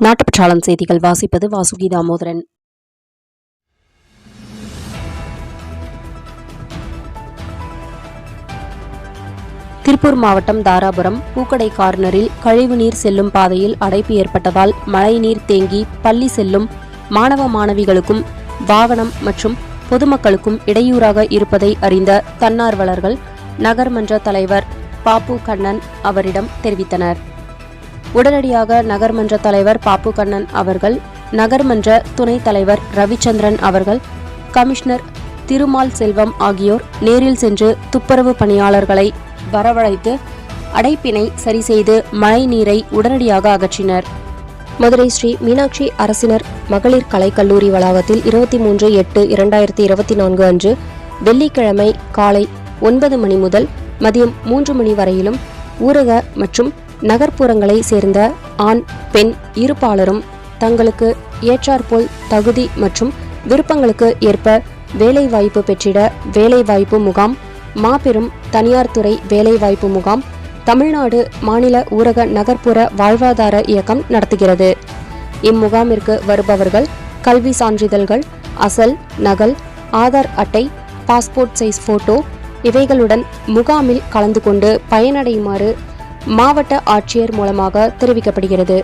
நாட்டுப்பற்றாளன் செய்திகள் வாசிப்பது வாசுகி தாமோதரன் திருப்பூர் மாவட்டம் தாராபுரம் பூக்கடை கார்னரில் கழிவுநீர் செல்லும் பாதையில் அடைப்பு ஏற்பட்டதால் மழைநீர் தேங்கி பள்ளி செல்லும் மாணவ மாணவிகளுக்கும் வாகனம் மற்றும் பொதுமக்களுக்கும் இடையூறாக இருப்பதை அறிந்த தன்னார்வலர்கள் நகர்மன்ற தலைவர் பாப்பு கண்ணன் அவரிடம் தெரிவித்தனர். உடனடியாக நகர்மன்ற தலைவர் பாப்பு கண்ணன் அவர்கள் நகர்மன்ற துணைத் தலைவர் ரவிச்சந்திரன் அவர்கள் கமிஷனர் திருமால் செல்வம் ஆகியோர் நேரில் சென்று துப்புரவு பணியாளர்களை வரவழைத்து அடைப்பினை சரி செய்து மழை நீரை உடனடியாக அகற்றினர். மதுரை ஸ்ரீ மீனாட்சி அரசினர் மகளிர் கலைக்கல்லூரி வளாகத்தில் இருபத்தி மூன்று எட்டு இரண்டாயிரத்தி இருபத்தி நான்கு அன்று வெள்ளிக்கிழமை காலை ஒன்பது மணி முதல் மதியம் மூன்று மணி வரையிலும் ஊரக மற்றும் நகர்ப்புறங்களை சேர்ந்த ஆண் பெண் இருப்பாளரும் தங்களுக்கு ஏற்றாற்போல் தகுதி மற்றும் விருப்பங்களுக்கு ஏற்ப வேலைவாய்ப்பு பெற்றிட வேலைவாய்ப்பு முகாம் மாபெரும் தனியார் துறை வேலைவாய்ப்பு முகாம் தமிழ்நாடு மாநில ஊரக நகர்ப்புற வாழ்வாதார இயக்கம் நடத்துகிறது. இம்முகாமிற்கு வருபவர்கள் கல்வி சான்றிதழ்கள் அசல் நகல் ஆதார் அட்டை பாஸ்போர்ட் சைஸ் போட்டோ இவைகளுடன் முகாமில் கலந்து கொண்டு பயனடையுமாறு மாவட்ட ஆட்சியர் மூலமாக தெரிவிக்கப்படுகிறது.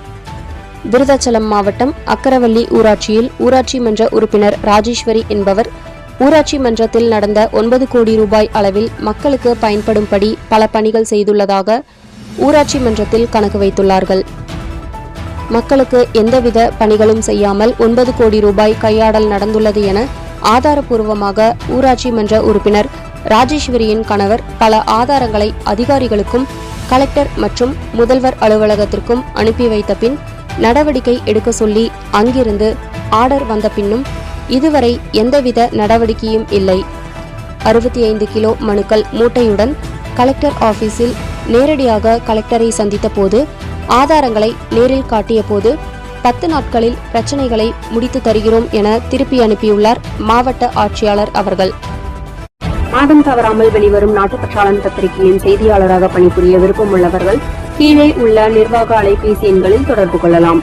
விருதாச்சலம் மாவட்டம் அக்கரவள்ளி ஊராட்சியில் ஊராட்சி மன்ற உறுப்பினர் ராஜேஸ்வரி என்பவர் ஊராட்சி மன்றத்தில் நடந்த ஒன்பது கோடி ரூபாய் அளவில் மக்களுக்கு பயன்படும்படி பல பணிகள் செய்துள்ளதாக ஊராட்சி மன்றத்தில் கணக்கு வைத்துள்ளார்கள். மக்களுக்கு எந்தவித பணிகளும் செய்யாமல் ஒன்பது கோடி ரூபாய் கையாடல் நடந்துள்ளது என ஆதாரப்பூர்வமாக ஊராட்சி மன்ற உறுப்பினர் ராஜேஸ்வரியின் கணவர் பல ஆதாரங்களை அதிகாரிகளுக்கும் கலெக்டர் மற்றும் முதல்வர் அலுவலகத்திற்கும் அனுப்பி வைத்த பின் நடவடிக்கை எடுக்க சொல்லி அங்கிருந்து ஆர்டர் வந்த பின்னும் இதுவரை எந்தவித நடவடிக்கையும் இல்லை. அறுபத்தி ஐந்து கிலோ மனுக்கள் மூட்டையுடன் கலெக்டர் ஆபீஸில் நேரடியாக கலெக்டரை சந்தித்த போது ஆதாரங்களை நேரில் காட்டிய போது பத்து நாட்களில் பிரச்சனைகளை முடித்து தருகிறோம் என திருப்பி அனுப்பியுள்ளார் மாவட்ட ஆட்சியாளர் அவர்கள். மாதம் தவறாமல் வெளிவரும் நாட்டுப்பற்றாளன் பத்திரிகையின் செய்தியாளராக பணிபுரிய விருப்பமுள்ளவர்கள் கீழே உள்ள நிர்வாக அலைபேசி எண்களில் தொடர்பு கொள்ளலாம்.